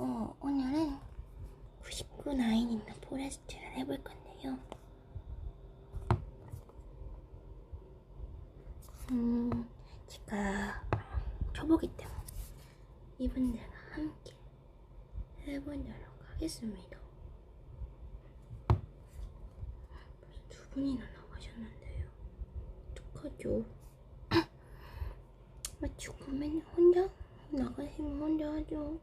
어, 오늘은 99 나인 있는 포레스트를 해볼 건데요. 음, 제가 초보기 때문에 이분들과 함께 해보도록 하겠습니다. 벌써 두 분이나 나가셨는데요. 어떡하죠? 맞추고면 혼자 나가시면 혼자 하죠.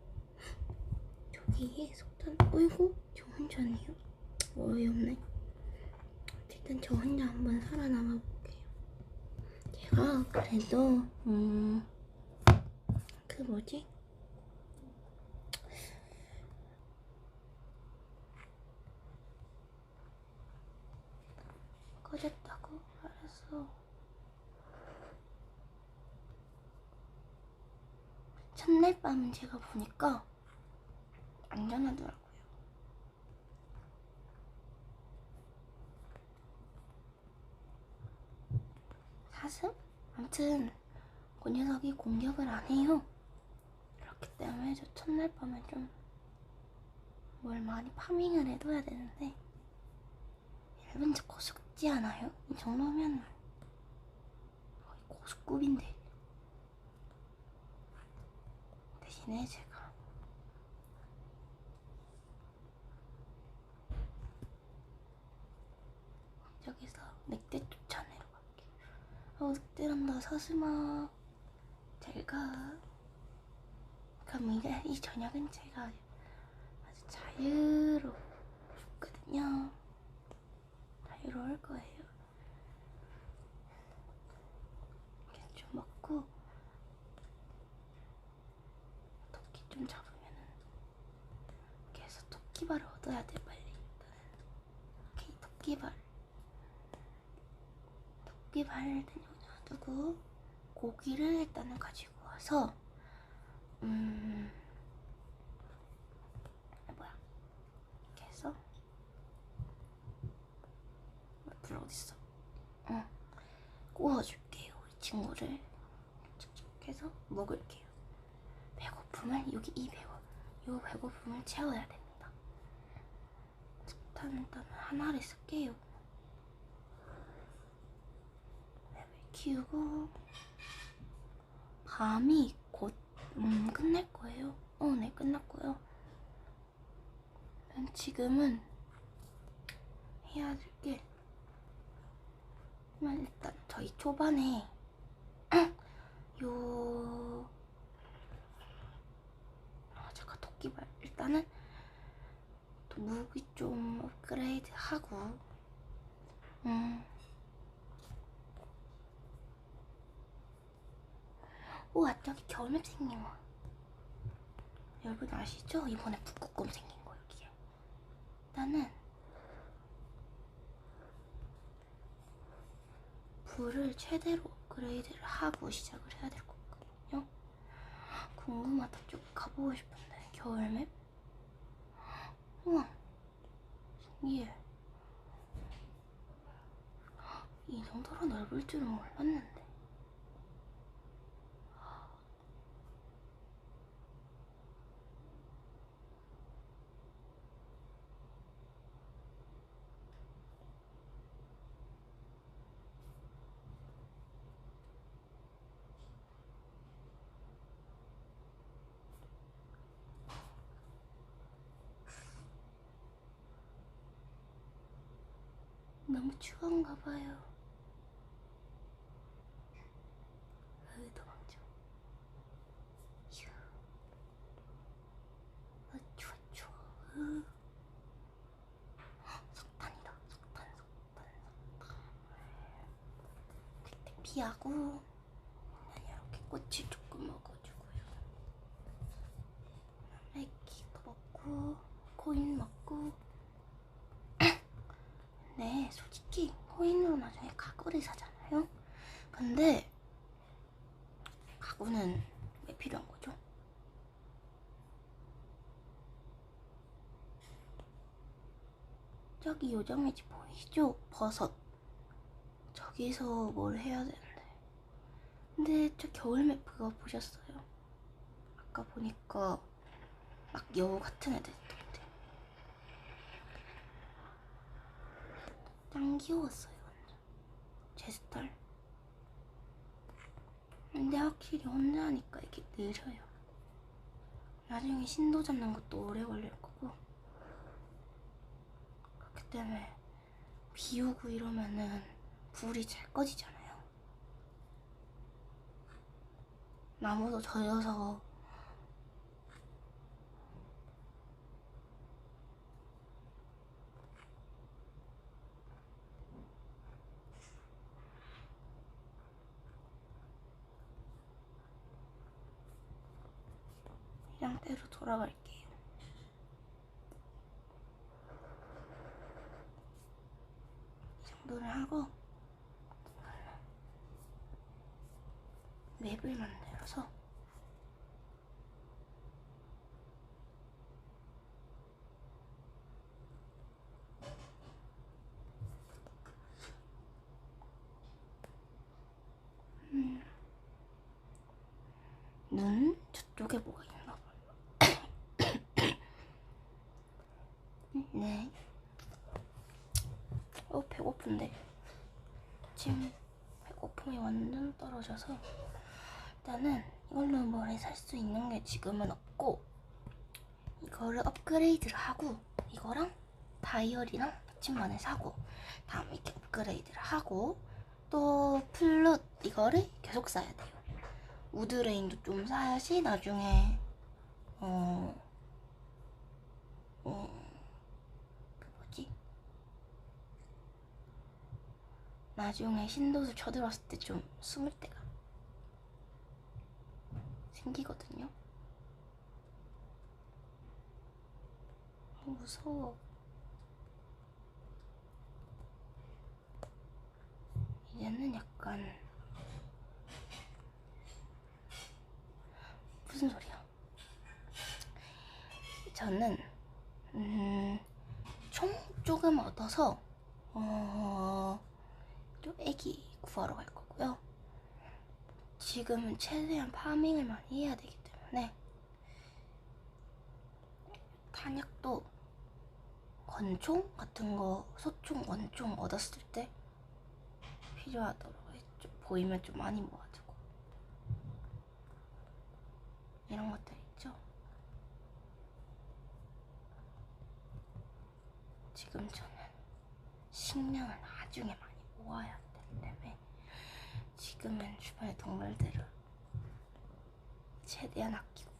저기 속단 어이구 저 혼자네요. 어이없네. 어쨌든 저 혼자 한번 살아남아 볼게요. 제가 그래도 음 그 뭐지? 꺼졌다고? 알았어. 첫날 밤은 제가 보니까 안전하더라고요. 사슴? 아무튼 그 녀석이 공격을 안 해요. 그렇기 때문에 저 첫날 밤에 좀 뭘 많이 파밍을 해둬야 되는데 일본 저 고수지 않아요? 이 정도면 거의 고수급인데 대신에 제가 저기서 늑대 쫓아내러 갈게요. 어, 늑대란다, 사슴아. 잘 가. 그럼 이제 이 저녁은 제가 아주 자유롭거든요. 자유로울 거예요. 이렇게 좀 먹고, 토끼 좀 잡으면은, 해서 토끼발을 얻어야 돼, 빨리. 토끼발. 토끼발을 놔두고 고기를 일단은 가지고 와서 음 아, 뭐야. 이렇게 해서. 불 어딨어? 응 구워줄게요 우리 친구를. 이렇게 해서 먹을게요. 배고픔을 여기 이 배고 요 배고픔을 채워야 됩니다. 일단 일단 하나를 쓸게요 맵을 키우고 밤이 곧 음, 끝날 거예요. 어, 네, 끝났고요. 난 지금은 해야 될 게 일단 저희 초반에 요 아, 잠깐 토끼발 일단은 또 무기 좀 업그레이드 하고 음. 우와 저기 겨울맵 생긴 거. 여러분 아시죠? 이번에 북극곰 생긴 거 여기에. 나는 불을 최대로 업그레이드를 하고 시작을 해야 될 것 같거든요. 궁금하다. 좀 가보고 싶은데. 겨울맵? 우와. 신기해 이 정도로 넓을 줄은 몰랐는데 너무 추운가 봐요. 으, 도망쳐. 휴. 아, 추워, 추워. 으. 헉, 석탄이다. 석탄, 석탄, 석탄. 그때 피하고, 난 이렇게 꽃을 조금 먹어주고요. 그다음에 키도 먹고, 코인 먹고, 네, 솔직히 코인으로 나중에 가구를 사잖아요. 근데 가구는 왜 필요한 거죠? 저기 요정의 집 보이시죠? 버섯. 저기서 뭘 해야 되는데. 근데 저 겨울 맵 그거 보셨어요? 아까 보니까 막 여우 같은 애들 있던데. 짱 귀여웠어요 완전. 제 스타일. 근데 확실히 혼자 하니까 이게 느려요. 나중에 신도 잡는 것도 오래 걸릴. 그렇기 때문에 비 오고 이러면은 불이 잘 꺼지잖아요. 나무도 젖어서 그냥 때로 돌아갈게요. 이 정도를 하고 맵을 만들어서 음. 눈 저쪽에 뭐가 있나 봐요. 네. 어 배고픈데 지금 배고픔이 완전 떨어져서 일단은 이걸로 뭐를 살수 있는 게 지금은 없고 이거를 업그레이드를 하고 이거랑 다이어리랑 받침반을 사고 다음 이렇게 업그레이드를 하고 또 플룻 이거를 계속 사야 돼요. 우드레인도 좀 사야지 나중에 어, 어, 그 뭐지? 나중에 신도수 쳐들었을 때 좀 숨을 때가 생기거든요. 어, 무서워. 이제는 약간 무슨 소리야? 저는 음, 총 조금 얻어서 어, 또 애기 구하러 갈 거고요. 지금은 최대한 파밍을 많이 해야 되기 때문에 탄약도 권총 같은 거 소총, 원총 얻었을 때 필요하도록 좀 보이면 좀 많이 모아두고 이런 것들 있죠. 지금 저는 식량을 나중에 모아야 되기 때문에 지금은 주변의 동물들을 최대한 아끼고.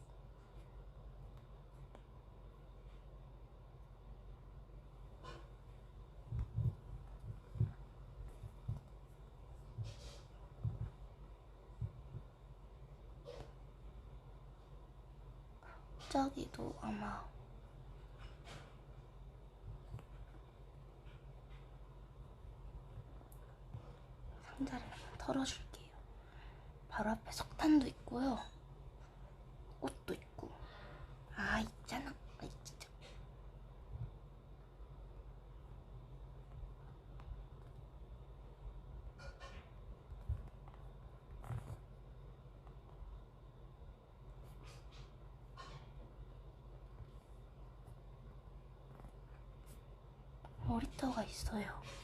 저기도 아마 상자를 한번 털어줄게요. 바로 앞에 석탄도 있고요. 꽃도 있고. 아, 있잖아. 아, 진짜. 놀이터가 있어요.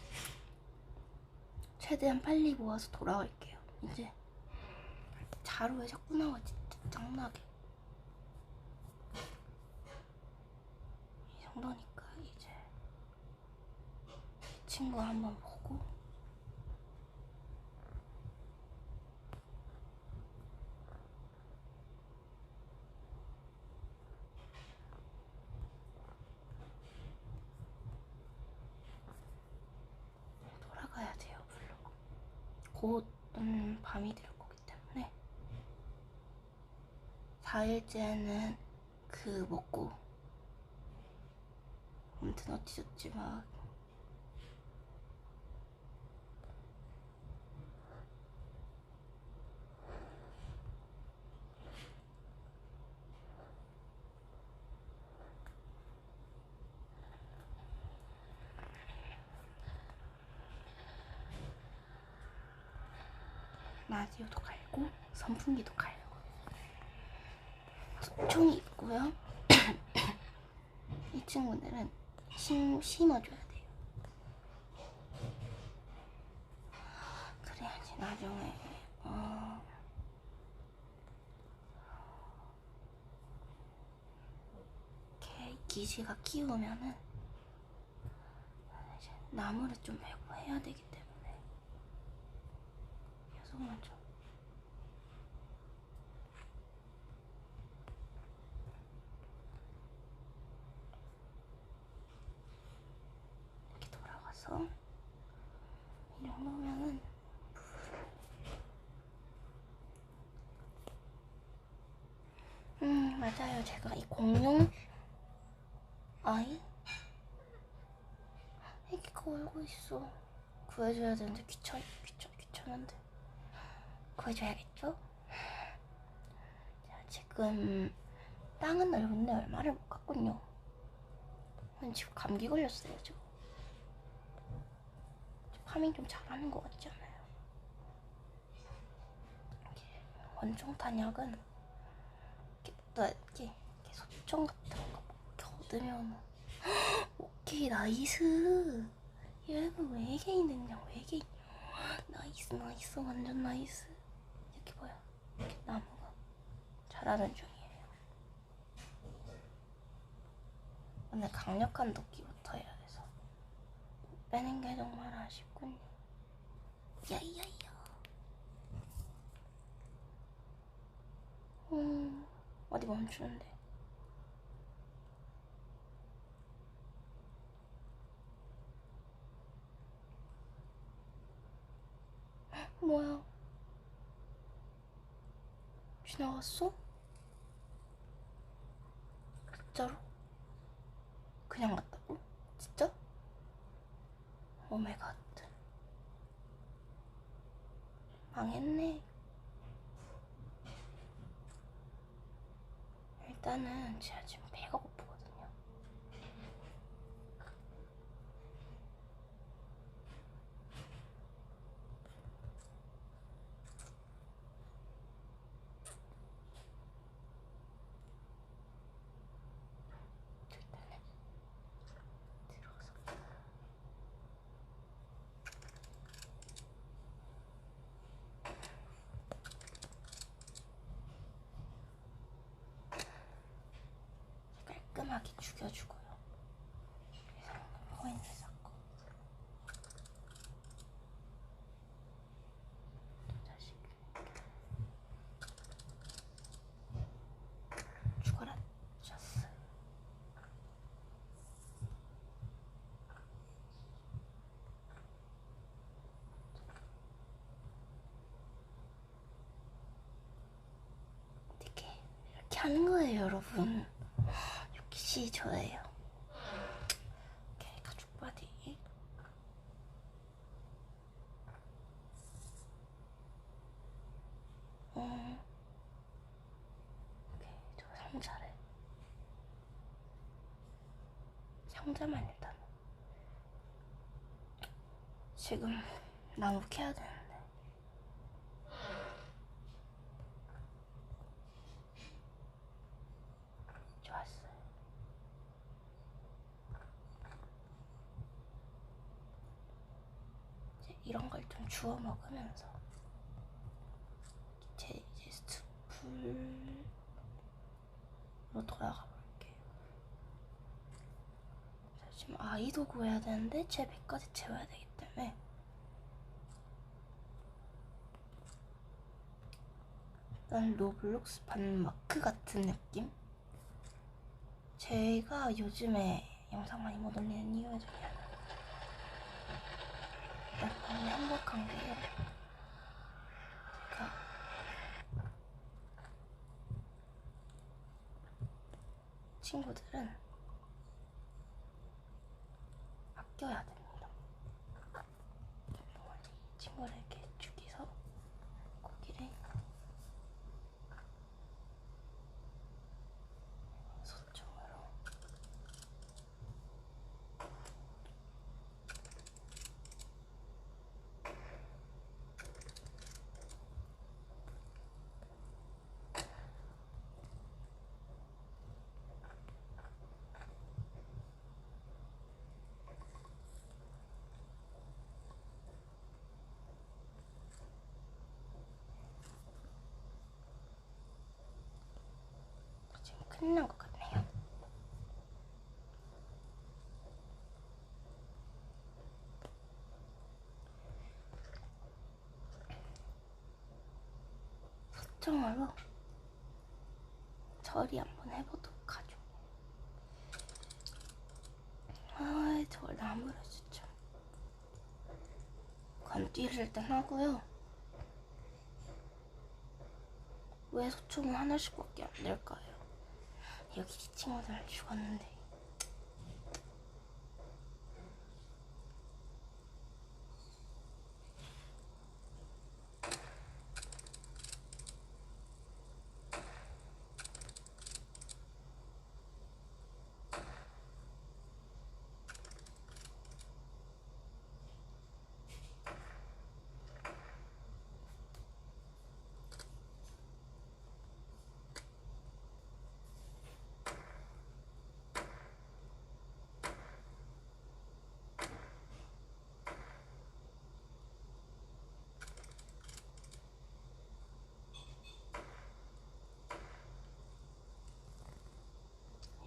최대한 빨리 모아서 돌아올게요. 이제 자루에 자꾸 나와 진짜 짱나게. 이 정도니까 이제 이 친구 한번 보고 돌아가야 돼요, 물론. 곧 음, 밤이 될 거기 때문에. 4일째는 그 먹고 아무튼 어찌됐지 막 라디오도 갈고 선풍기도 갈고. 소총이 있고요. 이 친구들은 심, 심어줘야 돼요. 그래야지 나중에 어, 개 기지가 키우면은 나무를 좀 베고 해야 되기 때문에 먼저 이렇게 돌아가서 이 정도면은 음 맞아요. 제가 이 공룡 아이? 애기가 울고 있어. 구해줘야 되는데 귀찮 귀찮 귀찮은데 구해줘야겠죠? 자 지금 땅은 넓은데 얼마를 못 갔군요. 지금 감기 걸렸어요 지금. 파밍 좀 잘하는 것 같지 않아요? 이렇게 원종 탄 약은 이렇게 또 이렇게, 이렇게 소총 같은 거 얻으면 오케이 나이스. 얘는 외계인 능력 외계인 나이스 나이스 완전 나이스 나무가 자라는 중이에요. 근데 강력한 도끼부터 해야 돼서 빼는 게 정말 아쉽군요. 야야야. 음 어디 멈추는데? 뭐야? 지나갔어? 진짜로? 그냥 갔다고? 진짜? 오메갓 망했네 일단은 제가 지금 배가 고프거든요 일단은 들어가서 깔끔하게 죽여주고요. 코인을 쌓고 자식 죽어라 졌어. 이렇게 이렇게 하는 거예요, 여러분. 가죽 바디. 음. 상자만 일단. 지금 나무 캐야. 좋았어요. 이런 걸 좀 주워 먹으면서 제 이제 스투풀로 돌아가 볼게요. 자, 지금 아이도 구해야 되는데 제 배까지 채워야 되기 때문에 일단 로블록스 반 마크 같은 느낌? 제가 요즘에 영상 많이 못 올리는 이유 중에 약간 행복한 게요. 제가 친구들은 아껴야 됩니다. 멀리 친구들에게 주기서 고기를 소총으로 끝난 것 같네요. 서청으로 처리 한번 해보도록 하죠. 아, 저 나무를 진짜. 건띠를 일단 하고요. 왜 소총은 하나씩밖에 안 될까요? 여기 이 친구들 죽었는데.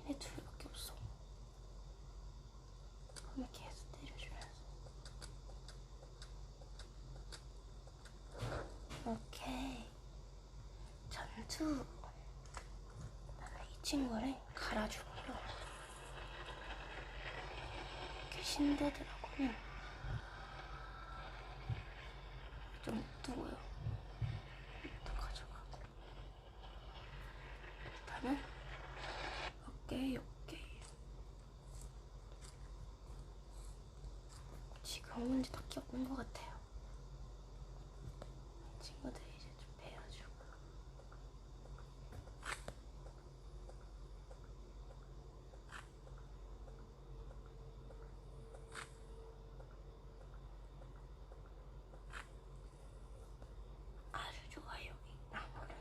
얘네 둘밖에 없어. 그러면 계속 때려주면서. 오케이. 나는 이 친구를 갈아주고요. 신대들하고는 좀 두고요. 또 가져가고. 일단은 오케이 오케이 지금 문제 딱히 없는 것 같아요 친구들 이제 좀 배워주고 아주 좋아요 이 나무는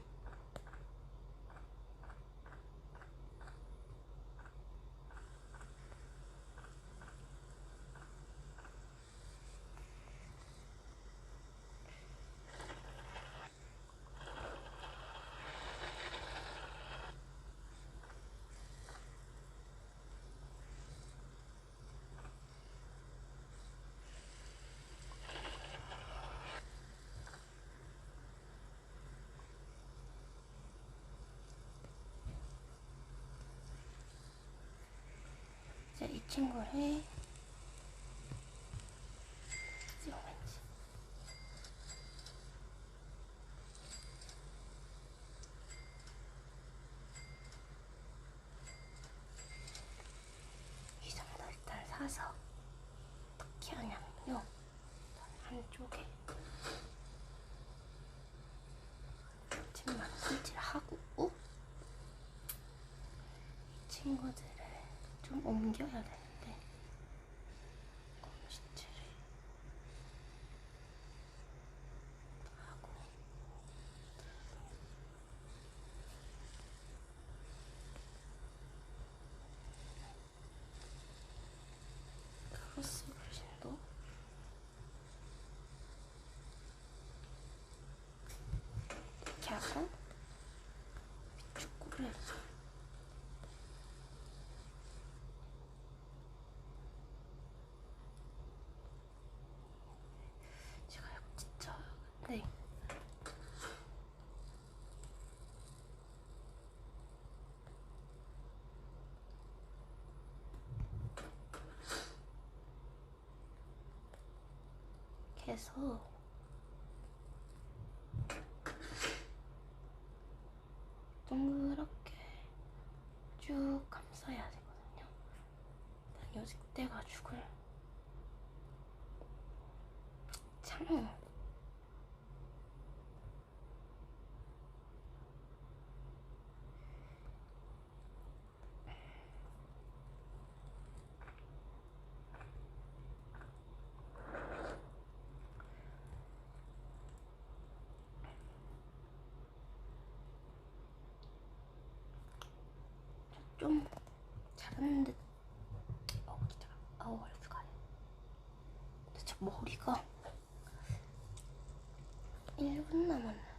이제 이 친구를. 한쪽에. 침만 설치하고 이 친구들을 좀 옮겨야 되는데 시체를 하고 크로스 불신도 이렇게 하고 빗죽구를 제가 이거 진짜 근데 계속 동그랗게 쭉 감싸야 되거든요. 난 요즘 때가 죽을 참 좀 잘하는 듯. 어, 진짜. 아우, 얼굴 근데 저 머리가 1분 남았네.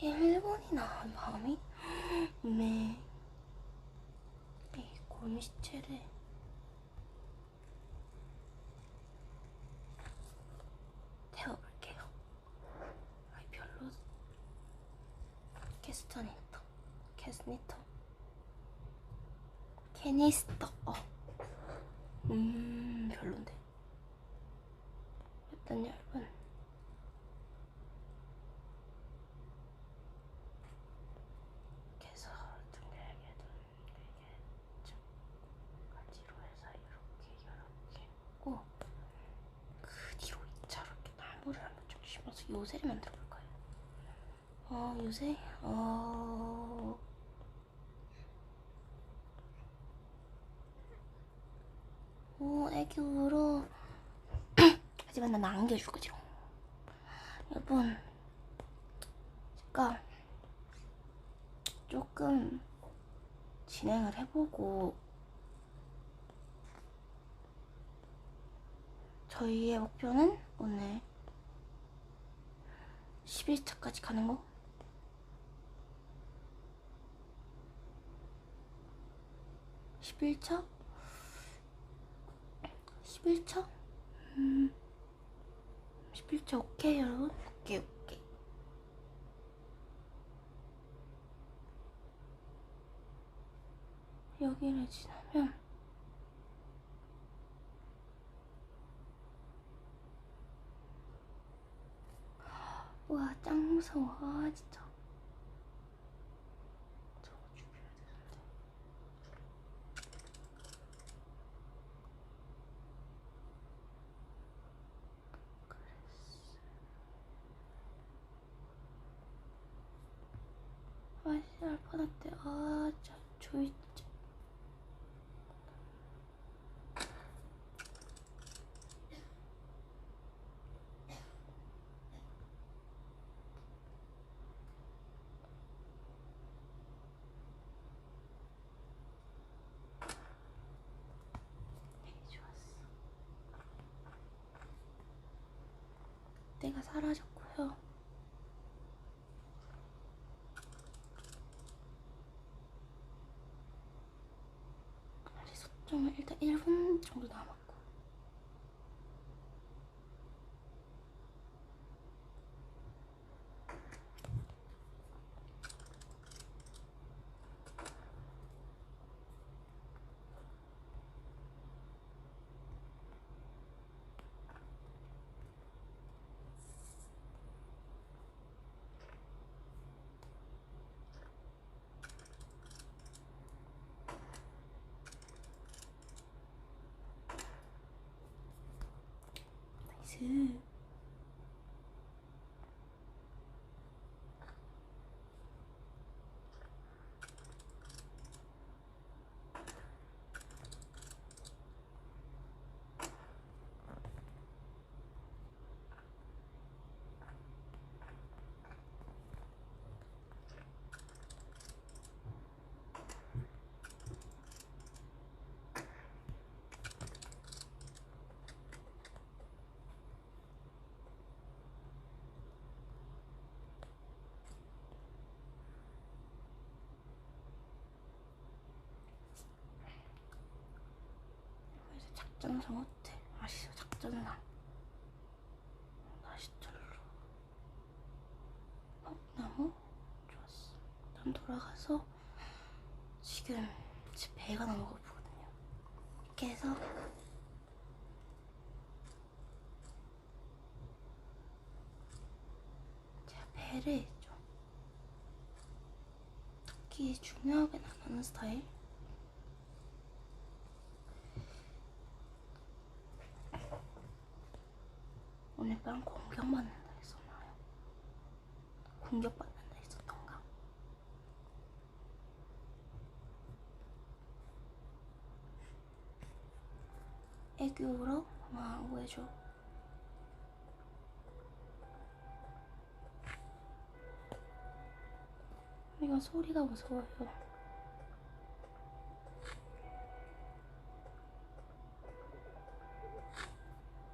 일본이나 밤이 네. 이 곤시체를 태워볼게요. 아이 별로 캐스터니터 캐스니터 캐니스터 어. 음 별론데 일단 여러분 그래서 둥글게 둥글게 쭉 가지로 해서 이렇게 이렇게 하고 그 뒤로 이차 로 이렇게 나무를 한번 쭉 심어서 요새를 만들어 볼 거예요. 어 요새? 어 오, 애기 울어. 하지만 난 안겨줄 거지롱. 여러분, 제가 조금 진행을 해보고 저희의 목표는 오늘 11차까지 가는 거. 11차? 11차? 음, 11차 오케이 여러분? 오케이 오케이 여기를 지나면 와짱 무서워 아 진짜 저거 죽여야 되는데 아씨 알파나때 아 진짜 조이 진짜 되게 좋았어 때가 사라졌고요. 아직 소점은 일단 1분 정도 남았고 나이스 그래서 작전상 어때? 아시죠 작전상 다시 절로 어? 나무? 좋았어 난 돌아가서 지금 제 배가 너무 고프거든요 이렇게 해서 배를 좀 특히 중요하게 나누는 스타일 오늘 밤 공격받는다 했었나요? 공격받는다 했었던가? 애기 울어? 와, 왜 줘? 이거 소리가 무서워요.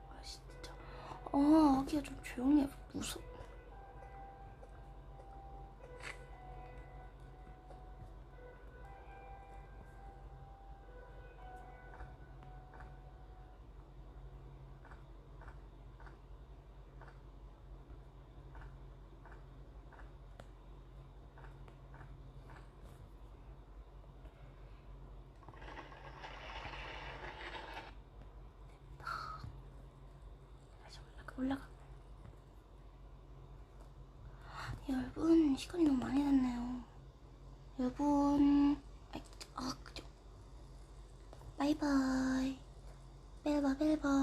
아 진짜. 아 아기야 좀 조용히 해. 무서. 올라가. 여러분 시간이 너무 많이 됐네요. 여러분, 아이, 아 그죠. 바